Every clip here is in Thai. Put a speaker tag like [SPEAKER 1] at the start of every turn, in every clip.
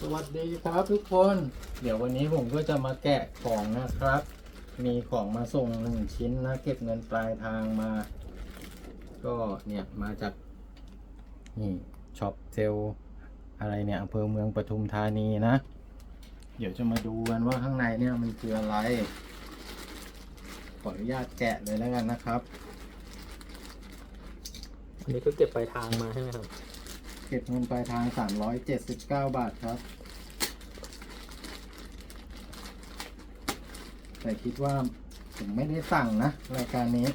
[SPEAKER 1] สวัสดีครับทุกคน เดี๋ยววันนี้ผมก็จะมาแกะของนะครับ มีของมาส่งหนึ่งชิ้นนะ เก็บเงินปลายทางมา ก็เนี่ยมาจากนี่ช็อปเซลอะไรเนี่ยอำเภอเมืองปทุมธานีนะ เดี๋ยวจะมาดูกันว่าข้างในเนี่ยมันคืออะไร ขออนุญาตแกะเลยแล้วกันนะครับ
[SPEAKER 2] อันนี้ก็เก็บปลายทางมาใช่ไหมครับ
[SPEAKER 1] เก็บเงินปลายทาง 379 บาทครับ แต่คิดว่าผมไม่ได้สั่งนะ รายการนี้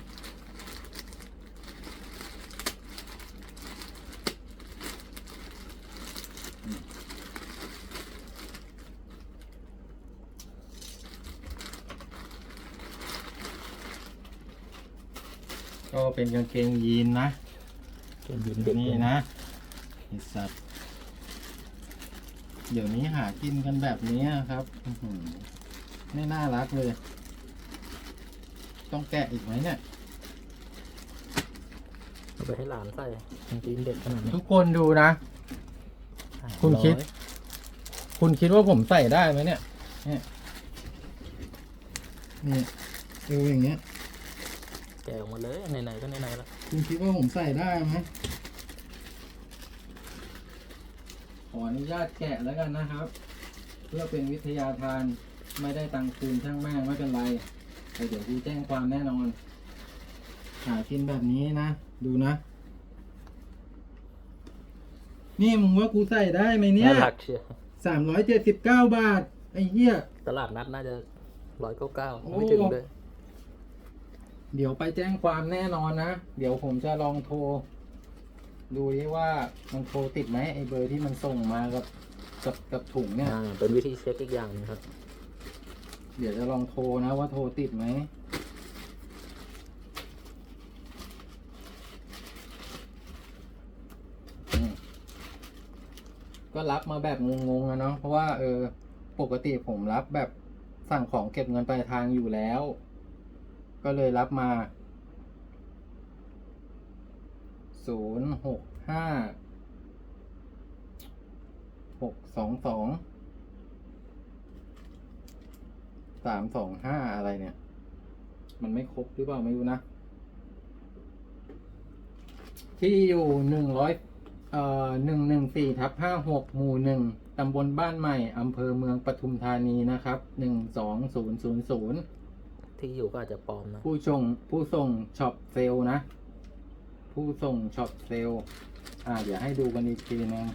[SPEAKER 1] ก็เป็นกางเกงยีนนะ
[SPEAKER 2] เก็บยืนเด็ก
[SPEAKER 1] นี่นะ ไอสัตว์ เดี๋ยวนี้หากินกันแบบนี้ครับอื้อหือไม่น่ารักเลย ต้องแกะอีกไหมเนี่ย
[SPEAKER 2] เอาไปให้หลานใส่กางเกงเด็กขนาดนี้
[SPEAKER 1] ทุกคนดูนะ คุณคิด
[SPEAKER 2] ร้อย
[SPEAKER 1] คุณคิดว่าผมใส่ได้ไหมเนี่ยเนี่ยนี่ดูอย่างเงี้ย
[SPEAKER 2] แกะออกมาเลยไหนๆก็ไหนๆแล้ว
[SPEAKER 1] คุณคิดว่าผมใส่ได้ไหม ขออนุญาตแกะแล้วกันนะครับ เพื่อเป็นวิทยาทานไม่ได้ตังค์คืนช่างแม่งไม่เป็นไรแต่เดี๋ยวกูแจ้งความแน่นอน หากินแบบนี้นะ ดูนะ นี่มึงว่ากูใส่ได้ไหมเนี่ย
[SPEAKER 2] น่ารักเชียว
[SPEAKER 1] สามร้อยเจ็ดสิบเก้าบาท ไอ้เหี้ย
[SPEAKER 2] ตลาดนัดน่าจะร้อยเก้าเก้า
[SPEAKER 1] โอ้
[SPEAKER 2] ไม่ถึงเลย
[SPEAKER 1] เดี๋ยวไปแจ้งความแน่นอนนะ เดี๋ยวผมจะลองโทร ดูดิว่ามันโทรติดไหมไอ้เบอร์ที่มันส่งมากับกับกับถุงเนี่ย
[SPEAKER 2] อ่าเป็นวิธีเช็คอีกอย่างหนึงครับ
[SPEAKER 1] เดี๋ยวจะลองโทรนะว่าโทรติดไหม อืม ก็รับมาแบบงงๆอะเนาะ เพราะว่าเออ ปกติผมรับแบบสั่งของเก็บเงินปลายทางอยู่แล้ว ก็เลยรับมา ศูนย์หกห้าหกสองสองสามสองห้าอะไรเนี่ย มันไม่ครบหรือเปล่าไม่รู้นะ ที่อยู่หนึ่งร้อยเอ่อหนึ่งหนึ่งสี่ทับห้าหกหมู่หนึ่งตำบลบ้านใหม่ อำเภอเมืองปทุมธานีนะครับหนึ่งสองศูนย์ศูนย์ศูนย์
[SPEAKER 2] ที่อยู่ก็อาจจะปลอมนะ
[SPEAKER 1] ผู้ส่งผู้ส่งช็อปเซลลนะ ผู้ส่งช็อปเซลลอ่าเดี๋ยวให้ดูกันอีกทีนึง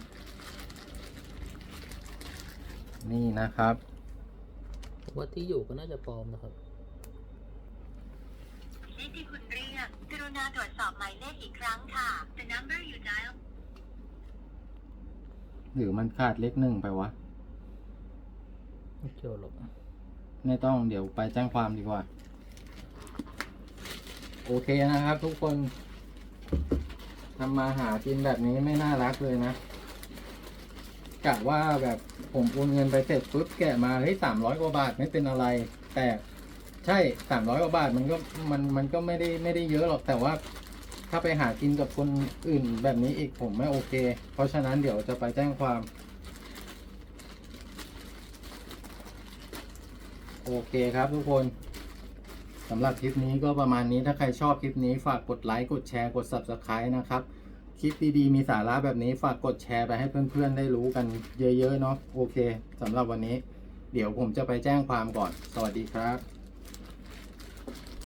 [SPEAKER 1] นี่นะครับ
[SPEAKER 2] ว่าที่อยู่ก็น่าจะปลอมนะครับ
[SPEAKER 3] เลขที่คุณเรียกกรุณาตรวจสอบหมายเลขอีกครั้งค่ะ The number you dial
[SPEAKER 1] หรือมันขาดเลขหนึ่งไปวะ
[SPEAKER 2] ไม่เกี่ยวหรอก
[SPEAKER 1] ไม่ต้องเดี๋ยวไปแจ้งความดีกว่า โอเคนะครับทุกคน ทำมาหากินแบบนี้ไม่น่ารักเลยนะกะว่าแบบผมโอนเงินไปเสร็จปุ๊บแกะมาเฮ้ยสามร้อยกว่าบาทไม่เป็นอะไร แต่ใช่สามร้อยกว่าบาทมันก็มันมันก็ไม่ได้ไม่ได้เยอะหรอกแต่ว่า ถ้าไปหากินกับคนอื่นแบบนี้อีกผมไม่โอเค เพราะฉะนั้นเดี๋ยวจะไปแจ้งความ โอเคครับทุกคน สำหรับคลิปนี้ก็ประมาณนี้ถ้าใครชอบคลิปนี้ฝากกดไลค์กดแชร์กด Subscribe นะครับ คลิปดีๆมีสาระแบบนี้ฝากกดแชร์ไปให้เพื่อนๆได้รู้กันเยอะๆเนาะโอเคสำหรับวันนี้ เดี๋ยวผมจะไปแจ้งความก่อน สวัสดีครับ